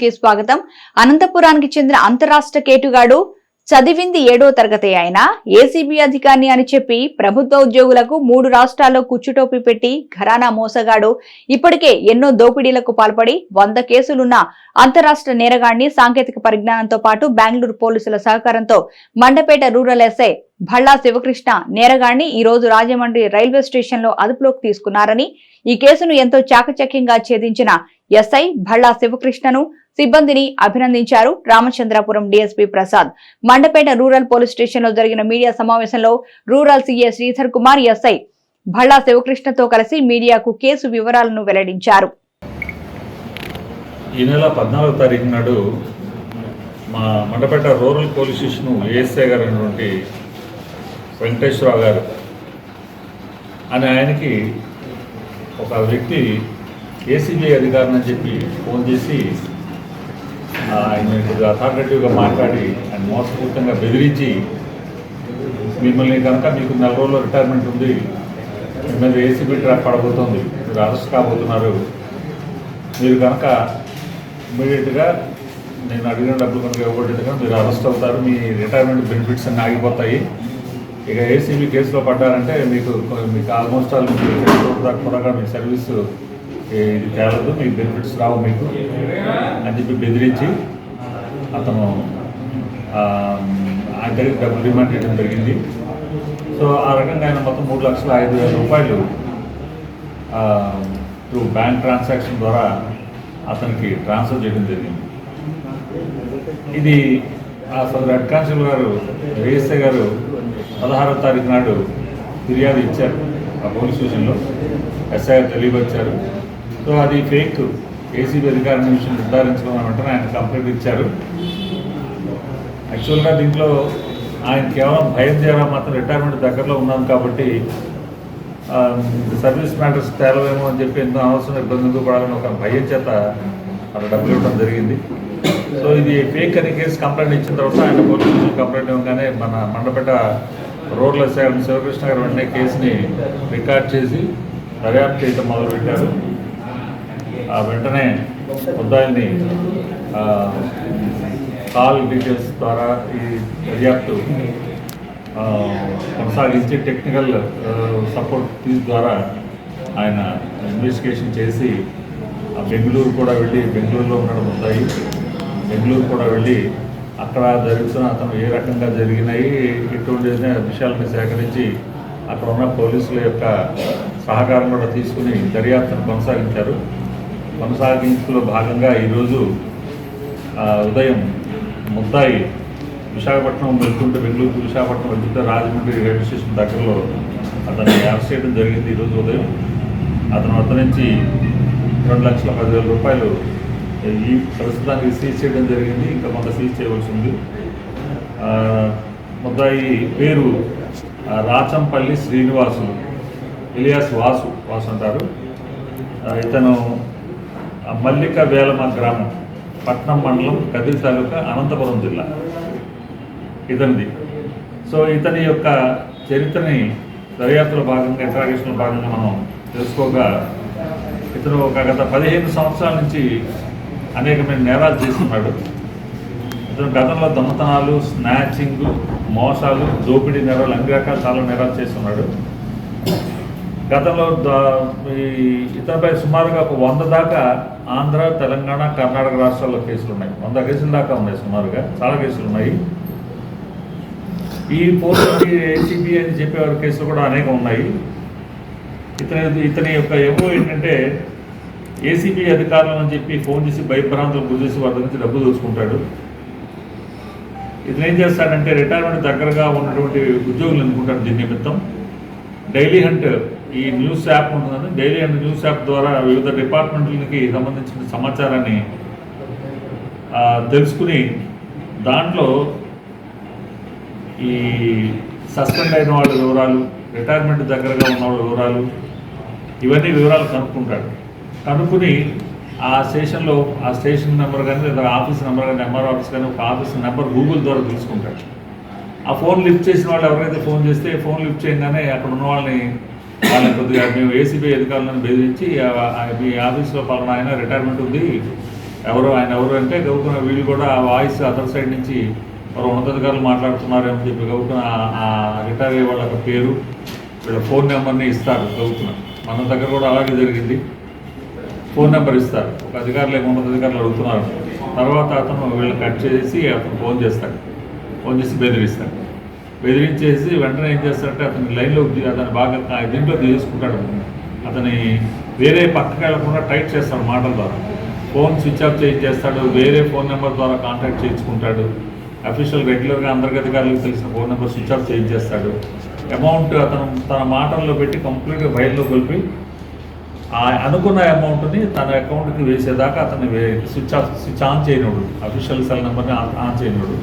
కి స్వాగతం. అనంతపురానికి చెందిన అంతరాష్ట్ర కేటుగాడు చదివింది ఏడో తరగతి అయినా ఏసీబీ అధికారిని అని చెప్పి ప్రభుత్వ ఉద్యోగులకు మూడు రాష్ట్రాల్లో కుచ్చుటోపి పెట్టి ఘరానా మోసగాడు. ఇప్పటికే ఎన్నో దోపిడీలకు పాల్పడి వంద కేసులున్న అంతరాష్ట్ర నేరగాడిని సాంకేతిక పరిజ్ఞానంతో పాటు బెంగళూరు పోలీసుల సహకారంతో మండపేట రూరల్ ఎస్ఐ భళ్ళా శివకృష్ణ నేరగాడిని ఈ రోజు రాజమండ్రి రైల్వే స్టేషన్లో అదుపులోకి తీసుకున్నారని ఈ కేసును ఎంతో చాకచక్యంగా ఛేదించిన ఎస్ఐ భళ్ళా శివకృష్ణను సిబ్బందిని అభినందించారు Ramachandrapuram DSP Prasad. Mandapeta rural police స్టేషన్లో జరిగిన మీడియా సమావేశంలో rural CA Sridhar Kumar SI Bhalla శివకృష్ణతో కలిసి మీడియాకు కేసు వివరాలను వెల్లడించారు. ఈ నెల పద్నాలుగో తారీఖు నాడు మా Mandapeta rural police station ASI గారు అయినటువంటి వెంకటేశ్వరరావు గారు అని ఆయనకి ఒక వ్యక్తి ఏసీబీ అధికారిని అని చెప్పి ఫోన్ చేసి ఆయన కొద్దిగా అథారిటేటివ్గా మాట్లాడి ఆయన మోసపూరితంగా బెదిరించి మిమ్మల్ని కనుక మీకు నెల రోజుల్లో రిటైర్మెంట్ ఉంది మీద ఏసీబీ ట్రాక్ పడబోతుంది మీరు అరెస్ట్ కాబోతున్నారు మీరు కనుక ఇమీడియట్గా నేను అడిగిన డబ్బులు కనుక ఇవ్వబడ్డది కనుక మీరు అరెస్ట్ అవుతారు మీ రిటైర్మెంట్ బెనిఫిట్స్ అన్నీ ఆగిపోతాయి. ఇక ఏసీబీ కేసులో పడ్డారంటే మీకు మీకు ఆల్మోస్ట్ ఆల్ మీకు ఫెస్టివల్ దాకా కూడా మీ సర్వీస్ ఇది తేలదు మీకు బెనిఫిట్స్ రావు మీకు. అని చెప్పి బెదిరించి అతను ఆ, ఆయన దగ్గర డబ్బులు డిమాండ్ చేయడం జరిగింది. సో ఆ రకంగా ఆయన మొత్తం మూడు లక్షల ఐదు వేల రూపాయలు త్రూ బ్యాంక్ ట్రాన్సాక్షన్ ద్వారా అతనికి ట్రాన్స్ఫర్ చేయడం జరిగింది. ఇది ఆ సదరు హెడ్ కానిస్టేబుల్ గారు ఏఎస్ఐ గారు పదహారో తారీఖు నాడు ఫిర్యాదు ఇచ్చారు ఆ పోలీస్ స్టేషన్లో. ఎస్ఐ గారు తెలియపరిచారు. సో అది ఫేక్. ఏసీబీ అధికారుల విషయం నిర్ధారించుకున్న వెంటనే ఆయన కంప్లైంట్ ఇచ్చారు. యాక్చువల్గా దీంట్లో ఆయన కేవలం భయం చేయడం మాత్రం రిటైర్మెంట్ దగ్గరలో ఉన్నాం కాబట్టి సర్వీస్ మ్యాటర్స్ తేలవేమో అని చెప్పి ఎంతో అవసరం ఇబ్బందులు పడాలని ఒక భయం చేత అక్కడ డబ్బులు ఇవ్వడం జరిగింది. సో ఇది ఫేక్ అని కేసు కంప్లైంట్ ఇచ్చిన తర్వాత ఆయన పోలీసులు కంప్లైంట్ ఇవ్వగానే మన మండపేట రోడ్ల శాఖ శివకృష్ణ గారు వెంటనే కేసుని రికార్డ్ చేసి దర్యాప్తు చేయడం మొదలుపెట్టారు. వెంటనే ముద్దాయిల్ని కాల్ డీటెయిల్స్ ద్వారా ఈ దర్యాప్తు కొనసాగించి టెక్నికల్ సపోర్ట్ తీసి ద్వారా ఆయన ఇన్వెస్టిగేషన్ చేసి ఆ బెంగళూరు కూడా వెళ్ళి బెంగళూరులో ఉండడం ముద్దాయి బెంగళూరు కూడా వెళ్ళి అక్కడ జరుగుతున్న అతను ఏ రకంగా జరిగినాయి ఎటువంటి విషయాలను సేకరించి అక్కడ ఉన్న పోలీసుల యొక్క సహకారం కూడా తీసుకుని దర్యాప్తును కొనసాగించారు. కొనసాగింపులో భాగంగా ఈరోజు ఉదయం ముద్దాయి విశాఖపట్నం వెళ్తుంటే బెంగళూరు విశాఖపట్నం వెళ్తుంటే రాజమండ్రి రైల్వే స్టేషన్ దగ్గరలో అతన్ని అరెస్ట్ చేయడం జరిగింది ఈరోజు ఉదయం. అతను వద్ద నుంచి రెండు లక్షల పదివేల రూపాయలు ఈ ప్రస్తుతానికి సీజ్ చేయడం జరిగింది. ఇంకా కొంత సీజ్ చేయవలసి ఉంది. ముద్దాయి పేరు రాచంపల్లి శ్రీనివాసులు ఇలియాస్ వాసు వాసు అంటారు. ఇతను మల్లిక వేలమ గ్రామం పట్నం మండలం కదిరి తాలూకా అనంతపురం జిల్లా. ఇతనిది. సో ఇతని యొక్క చరిత్రని దర్యాప్తుల భాగంగా ఇంట్రాగేషన్లో భాగంగా మనం తెలుసుకోగా ఇతను ఒక గత పదిహేను సంవత్సరాల నుంచి అనేకమైన నేరాలు చేస్తున్నాడు. ఇతను గతంలో దొంగతనాలు స్నాచింగ్ మోసాలు దోపిడీ నేరాలు అన్ని రకాల చాలా నేరాలు చేస్తున్నాడు. గతంలో ద- ఈ సుమారుగా ఒక వంద దాకా ఆంధ్ర తెలంగాణ కర్ణాటక రాష్ట్రాల్లో కేసులు ఉన్నాయి వంద కేసుల దాకా ఉన్నాయి సుమారుగా. చాలా కేసులు ఉన్నాయి ఈ పోలీసు ఏసీబీ అని చెప్పేవారి కేసులు కూడా అనేకం ఉన్నాయి. ఇతని ఇతని యొక్క ఎవో ఏంటంటే ఏసీబీ అధికారులు అని చెప్పి ఫోన్ చేసి భయభ్రాంతులు గురి చేసి వారి నుంచి డబ్బులు దోచుకుంటాడు. ఇతను ఏం చేస్తాడంటే రిటైర్మెంట్ దగ్గరగా ఉన్నటువంటి ఉద్యోగులు అనుకుంటారు దీని నిమిత్తం. డైలీ హంట్ ఈ న్యూస్ యాప్ ఉంటుందని డైలీ అండ్ న్యూస్ యాప్ ద్వారా వివిధ డిపార్ట్మెంట్లకి సంబంధించిన సమాచారాన్ని తెలుసుకుని దాంట్లో ఈ సస్పెండ్ అయిన వాళ్ళ వివరాలు రిటైర్మెంట్ దగ్గరగా ఉన్న వాళ్ళ వివరాలు ఇవన్నీ వివరాలు కనుక్కుంటాడు కనుక్కుని ఆ స్టేషన్లో ఆ స్టేషన్ నెంబర్ కానీ లేదా ఆఫీస్ నెంబర్ కానీ ఎంఆర్ ఆఫీస్ కానీ ఒక ఆఫీస్ నెంబర్ గూగుల్ ద్వారా తెలుసుకుంటాడు ఆ ఫోన్ లిఫ్ట్ చేసిన వాళ్ళు ఎవరైతే ఫోన్ చేస్తే ఫోన్ లిఫ్ట్ చేయగానే అక్కడ ఉన్న వాళ్ళని వాళ్ళని కొద్దిగా మేము ఏసీబీ అధికారులను బెదిరించి మీ ఆఫీస్లో పాలన ఆయన రిటైర్మెంట్ ఉంది. ఎవరు ఆయన ఎవరు అంటే గౌకున్న వీళ్ళు కూడా ఆ వాయిస్ అదర్ సైడ్ నుంచి ఎవరు ఉన్నతాధికారులు మాట్లాడుతున్నారేమో చెప్పి గౌకున్న ఆ రిటైర్ అయ్యే వాళ్ళ పేరు వీళ్ళ ఫోన్ నెంబర్ని ఇస్తారు గౌకున్న మన దగ్గర కూడా అలాగే జరిగింది. ఫోన్ నెంబర్ ఇస్తారు. ఒక అధికారులు ఏమో ఉన్నత అధికారులు అడుగుతున్నారు. తర్వాత అతను వీళ్ళు కట్ చేసి అతను ఫోన్ చేస్తాడు. ఫోన్ చేసి బెదిరిస్తాడు. బెదిరించేసి వెంటనే ఏం చేస్తాడంటే అతని లైన్లో అతను బాగా దీంట్లో తీసుకుంటాడు. అతని వేరే పక్కకి వెళ్ళకుండా టైట్ చేస్తాడు మాటల ద్వారా. ఫోన్ స్విచ్ ఆఫ్ చేయించేస్తాడు వేరే ఫోన్ నెంబర్ ద్వారా కాంటాక్ట్ చేయించుకుంటాడు. అఫీషియల్ రెగ్యులర్గా అందరికి తెలిసిన ఫోన్ నెంబర్ స్విచ్ ఆఫ్ చేయించేస్తాడు. అమౌంట్ అతను తన మాటల్లో పెట్టి కంప్లీట్గా బయలులో కలిపి ఆ అనుకున్న అమౌంట్ని తన అకౌంట్కి వేసేదాకా అతన్ని వే- స్విచ్ ఆఫ్ స్విచ్ ఆన్ చేయనుడు అఫీషియల్ సెల్ నెంబర్ని ఆన్ ఆన్ చేయనుడు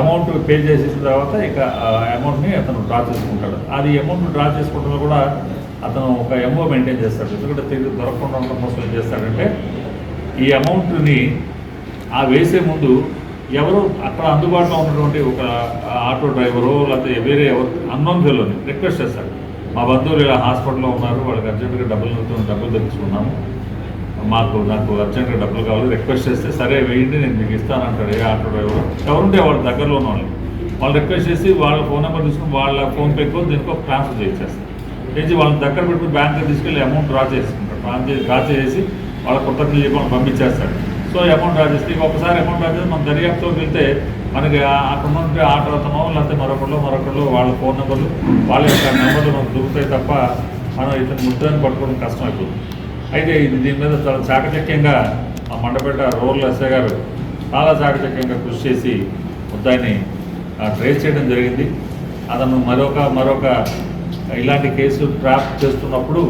అమౌంట్ పే చేసేసిన తర్వాత ఇక ఆ అమౌంట్ని అతను డ్రా చేసుకుంటాడు. అది అమౌంట్ డ్రా చేసుకోవడంలో కూడా అతను ఒక ఎంఓ మెయింటైన్ చేస్తాడు. ఎందుకంటే తిరిగి దొరకకుండా ఉండడం కోసం ఏం చేస్తాడంటే ఈ అమౌంట్ని ఆ వేసే ముందు ఎవరు అక్కడ అందుబాటులో ఉన్నటువంటి ఒక ఆటో డ్రైవరు లేకపోతే వేరే ఎవరు అన్నోన్ ఫెలోని రిక్వెస్ట్ చేస్తాడు. మా బంధువులు ఇలా హాస్పిటల్లో ఉన్నారు వాళ్ళకి అర్జెంటుగా డబ్బులు డబ్బులు తెచ్చుకున్నాము. మాకు నాకు అర్జెంటుగా డబ్బులు కావాలి రిక్వెస్ట్ చేస్తే సరే వేయండి నేను మీకు ఇస్తానంటాడు ఏ ఆటో డ్రైవర్. ఎవరుంటే వాళ్ళ దగ్గరలో ఉన్న వాళ్ళు. వాళ్ళు రిక్వెస్ట్ చేసి వాళ్ళ ఫోన్ నెంబర్ తీసుకుని వాళ్ళ ఫోన్పేకో దీనికో ట్రాన్స్ఫర్ చేసేస్తారు. చేసి వాళ్ళని దగ్గర పెట్టుకుని బ్యాంక్కి తీసుకెళ్ళి అమౌంట్ డ్రా చేసుకుంటారు. డ్రా చేసి డ్రా చేసి వాళ్ళ కృతజ్ఞతలు చెప్పి పంపించేస్తాడు సో అమౌంట్ డ్రా చేస్తే ఒకసారి అమౌంట్ డ్రా మనం మన దర్యాప్తులోకి వెళ్తే మనకి ఆ- అక్కడ నుండి ఆటో లేకపోతే మరొకళ్ళు మరొకళ్ళు వాళ్ళ ఫోన్ నెంబర్లు వాళ్ళ యొక్క నెంబర్లు మనకు దొరుకుతాయి తప్ప మనం ఇతను ముద్దని పట్టుకోవడం కష్టం అయిపోతుంది అయితే ఇది దీని మీద చాలా చాకచక్యంగా ఆ మండపేట రూరల్ ఎస్ఐ గారు చాలా చాకచక్యంగా కృషి చేసి ముద్దాయిని ట్రేస్ చేయడం జరిగింది. అతను మరొక మరొక ఇలాంటి కేసు ట్రాప్ చేస్తున్నప్పుడు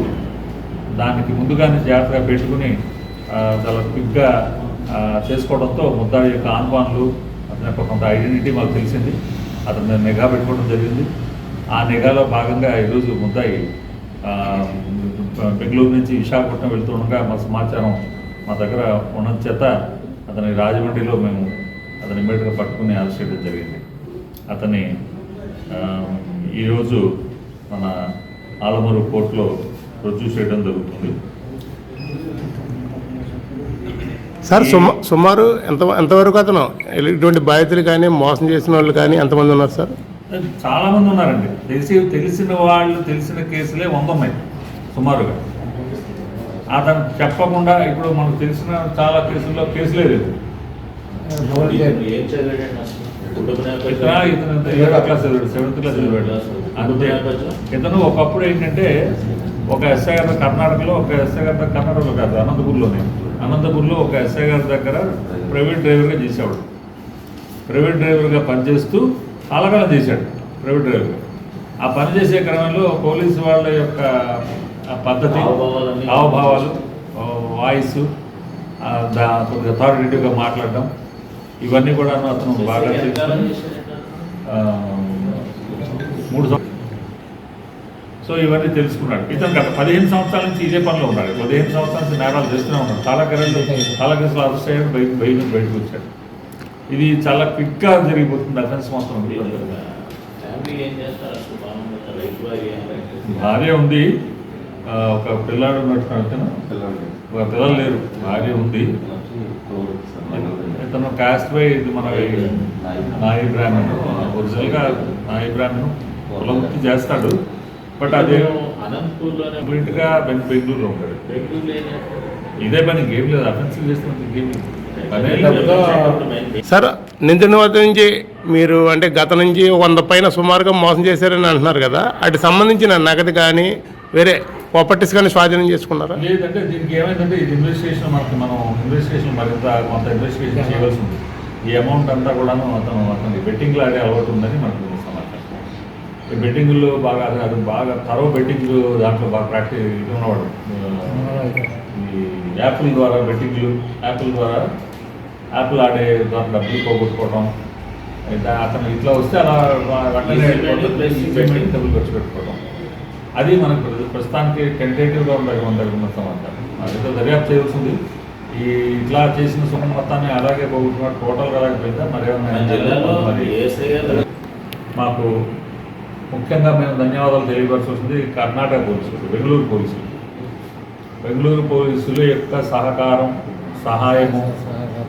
దానికి ముందుగానే జాగ్రత్తగా పెట్టుకుని చాలా క్విక్గా చేసుకోవడంతో ముద్దాడి యొక్క ఆహ్వానాలు అతని యొక్క కొంత ఐడెంటిటీ మాకు తెలిసింది. అతని మీద నిఘా పెట్టుకోవడం జరిగింది. ఆ నిఘాలో భాగంగా ఈరోజు ముద్దాయి బెంగళూరు నుంచి విశాఖపట్నం వెళ్తుండగా మా సమాచారం మా దగ్గర ఉన్న చేత అతని రాజమండ్రిలో మేము అతని ఇమ్మీడియట్గా పట్టుకుని అరెస్ట్ చేయడం జరిగింది. అతని ఈరోజు మన ఆలమూరు కోర్టులో రుజువు చేయడం జరుగుతుంది. సార్ సుమ సుమారు ఎంత ఎంతవరకు అతను? ఇటువంటి బాధితులు కానీ మోసం చేసిన వాళ్ళు కానీ ఎంతమంది ఉన్నారు సార్? చాలా మంది ఉన్నారండి. తెలిసి తెలిసిన వాళ్ళు తెలిసిన కేసులే వంద ఉన్నాయి సుమారుగా. అతను చెప్పకుండా ఇప్పుడు మనకు తెలిసిన చాలా కేసుల్లో కేసులే లేదు. ఏడో క్లాస్ చదివాడు సెవెంత్ క్లాస్ చదివాడు అంతే. ఇతను ఒకప్పుడు ఏంటంటే ఒక ఎస్ఐ గారు కర్ణాటకలో ఒక ఎస్ఐ గారి కర్ణాటకలో కాదు అనంతపూర్లోనే. అనంతపూర్లో ఒక ఎస్ఐ గారి దగ్గర ప్రైవేట్ డ్రైవర్గా చేసేవాడు. ప్రైవేట్ డ్రైవర్గా పనిచేస్తూ అలగలం చేశాడు ప్రైవేట్ డ్రైవర్గా. ఆ పని చేసే క్రమంలో పోలీసు వాళ్ళ యొక్క పద్ధతి హావభావాలు వాయిస్ కొద్దిగా అథారిటేటివ్గా మాట్లాడడం ఇవన్నీ కూడా అతను బాగా మూడు సో ఇవన్నీ తెలుసుకున్నాడు. ఇతను గత పదిహేను సంవత్సరాల నుంచి ఇదే పనిలో ఉన్నాడు. పదిహేను సంవత్సరాల నుంచి నేరాలు చేస్తూనే ఉన్నాడు. చాలా కేసులు చాలా కేసులు అరెస్ట్ అయ్యాడు బయట బయట బయటకు వచ్చాడు. ఇది చాలా క్విక్గా జరిగిపోతుంది అఫెన్స్ రైతు భార్య భార్య ఉంది. ఒక పిల్లాడు ఉన్నట్టు ఒక పిల్లలు లేరు. భార్య ఉంది. ఇతను కాస్ట్ బై ఇది మన నాయి బ్రాహ్మణ్ ఒరిజినల్గా నాయి బ్రాహ్మణ్ కులవృత్తి చేస్తాడు. బట్ అదే అనంతపూర్లోనే బెంగళూరులో ఉంటాడు. ఇదే పని గేమ్ లేదు. అఫెన్సివ్ చేస్తున్నది గేమ్. సార్ నిందితుని వద్ద నుంచి మీరు అంటే గత నుంచి వంద పైన సుమారుగా మోసం చేశారని అంటున్నారు కదా. అటు సంబంధించిన నగదు కానీ వేరే ప్రాపర్టీస్ కానీ స్వాధీనం చేసుకున్నారా? లేదంటే దీనికి ఏమైందంటే ఇది ఇన్వెస్టిగేషన్ మనకి మనం ఇన్వెస్టిగేషన్ మరింత కొంత ఇన్వెస్టిగేషన్ చేయవలసి ఉంది. ఈ అమౌంట్ అంతా కూడాను అతను అతనికి బెట్టింగ్లో ఆడే అలవాటు ఉందని మనకు బెట్టింగ్లో బాగా అది అది బాగా తరవ బెట్టింగ్ దాంట్లో బాగా ప్రాక్టీస్ ఉన్నవాడు. ఈ యాపిల్ ద్వారా బెట్టింగ్లు యాపిల్ ద్వారా యాపిల్ ఆడే ద్వారా డబ్బులు పోగొట్టుకోవడం అయితే అతను ఇట్లా వస్తే అలా money డబ్బులు ఖర్చు పెట్టుకోవడం అది మనకు ప్రస్తు- ప్రస్తుతానికి టెంటేటివ్గా ఉండాలి మన దగ్గర ఉన్న సమాచారం అదితో దర్యాప్తు చేయాల్సింది. ఈ ఇట్లా చేసిన సొమ్ము మొత్తాన్ని అలాగే పోగొట్టుకున్నాడు టోటల్గా అలాగే జిల్లాలో మరి గారు మాకు ముఖ్యంగా మేము ధన్యవాదాలు తెలియపరచాల్సింది కర్ణాటక పోలీసులు బెంగళూరు పోలీసులు. బెంగళూరు పోలీసుల యొక్క సహకారం సహాయము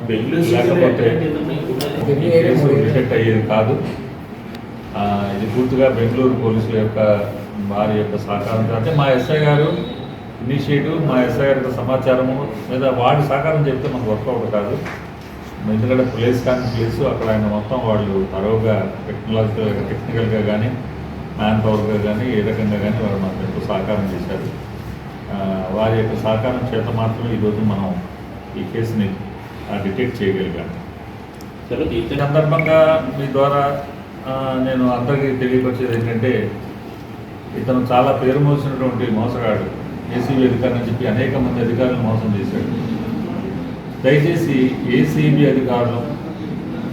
బెంగళూరు లేకపోతే రిజెక్ట్ అయ్యేది కాదు. ఆ, ఇది పూర్తిగా బెంగళూరు పోలీసుల యొక్క వారి యొక్క సహకారంతో అంటే మా ఎస్ఐ గారు ఇనిషియేటివ్ మా ఎస్ఐ గారి యొక్క సమాచారము లేదా వాడి సహకారం చెప్తే మనకు వర్కౌట్ కాదు. ఎందుకంటే ప్లేస్ కానీ ప్లేస్ అక్కడ ఆయన మొత్తం వాళ్ళు తరువుగా టెక్నాలజికల్ టెక్నికల్గా కానీ మ్యాన్ పవర్గా కానీ ఏ రకంగా కానీ వారు మనకు ఎంతో సహకారం చేశారు. వారి యొక్క సహకారం చేత మాత్రమే ఈరోజు మనం ఈ కేసుని డిటెక్ట్ చేయగలిగాము. తర్వాత ఈ సందర్భంగా మీ ద్వారా నేను అందరికీ తెలియపరిచేది ఏంటంటే ఇతను చాలా పేరు మోసినటువంటి మోసగాడు. ఏసీబీ అధికారులు చెప్పి అనేక మంది అధికారులను మోసం చేశాడు. దయచేసి ఏసీబీ అధికారులు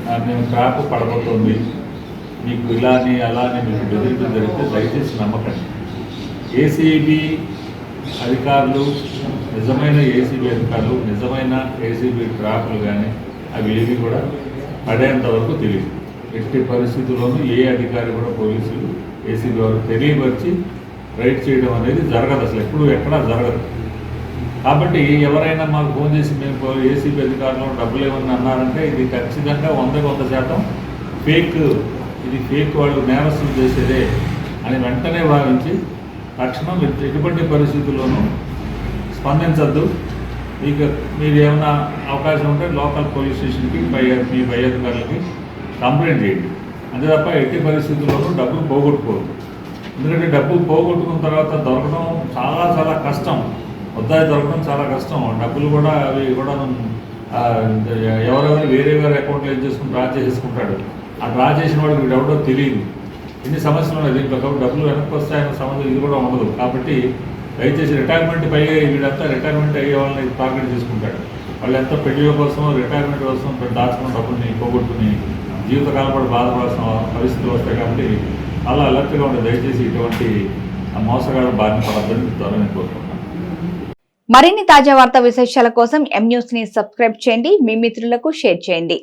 నేను మేము ట్రాప్ పడబోతోంది మీకు ఇలా అని అలా అని మీకు బెదిరింపు జరిగితే దయచేసి నమ్మకండి. ఏసీబీ అధికారులు నిజమైన ఏసీబీ అధికారులు నిజమైన ఏసీబీ ట్రాప్లు కానీ అవి ఏవి కూడా పడేంత వరకు తెలియదు. ఎట్టి పరిస్థితుల్లోనూ ఏ అధికారి కూడా పోలీసులు ఏసీబీ వారు తెలియపరిచి రైడ్ చేయడం అనేది జరగదు అసలు ఎప్పుడు ఎక్కడా జరగదు. కాబట్టి ఎవరైనా మాకు ఫోన్ చేసి మేము ఏసీబీ అధికారులు డబ్బులు ఏమన్నా అన్నారంటే ఇది ఖచ్చితంగా వందకు వంద శాతం ఫేక్ ఇది ఫేక్ వాళ్ళు నేరస్తులు చేసేదే అని వెంటనే భావించి తక్షణం మీరు ఎటువంటి పరిస్థితుల్లోనూ స్పందించద్దు. మీకు మీరు ఏమైనా అవకాశం ఉంటే లోకల్ పోలీస్ స్టేషన్కి పై మీ పై అధికారులకి కంప్లైంట్ చేయండి. అంతే తప్ప ఎట్టి పరిస్థితుల్లోనూ డబ్బులు పోగొట్టుకోవద్దు. ఎందుకంటే డబ్బు పోగొట్టుకున్న తర్వాత దొరకడం చాలా చాలా కష్టం. వద్దాయి దొరకడం చాలా కష్టం. డబ్బులు కూడా అవి కూడా ఎవరెవరు వేరే వేరే అకౌంట్లో ఏం చేసుకుని డ్రా చేసేసుకుంటాడు. ఆ డ్రా చేసిన వాడికి వీడు ఎవడో తెలియదు. ఎన్ని సమస్యలు ఉన్నాయి? దీంట్లో కాబట్టి డబ్బులు వెనక్కి వస్తాయన్న సమస్య ఇది కూడా ఉండదు. కాబట్టి దయచేసి రిటైర్మెంట్ పై వీడంతా రిటైర్మెంట్ అయ్యే వాళ్ళని టార్గెట్ చేసుకుంటాడు. వాళ్ళు ఎంత పెళ్ళి కోసం రిటైర్మెంట్ కోసం దాచుకున్న డబ్బుల్ని పోగొట్టుకుని జీవితకాలం కూడా బాధపడాల్సిన పరిస్థితులు వస్తాయి కాబట్టి అలా అలర్ట్గా ఉండే దయచేసి ఇటువంటి ఆ మోసగాళ్ళ బారిన పడద్దని త్వరని కోరుకుంటున్నాను. మరిన్ని తాజా వార్తా విశేషాల కోసం ఎం న్యూస్ని సబ్స్క్రైబ్ చేయండి. మీ మిత్రులకు షేర్ చేయండి.